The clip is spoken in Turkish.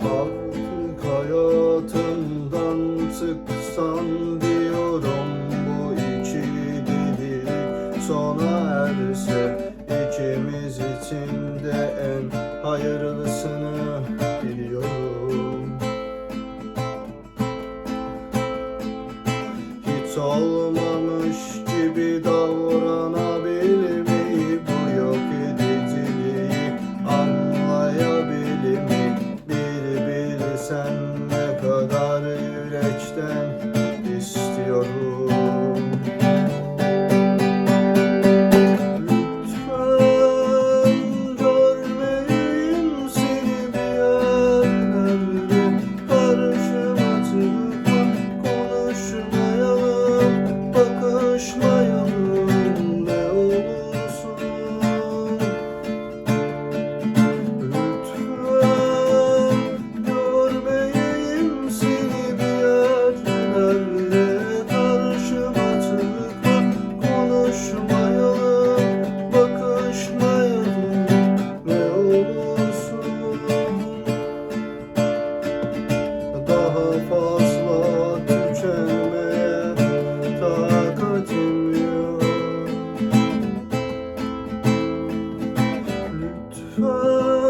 Artık hayatımdan çıksan diyorum bu iki deli sona erse ikimiz için de en hayırlısını biliyorum. Hiç olmamış gibi davranan sen ne kadar yürekten people.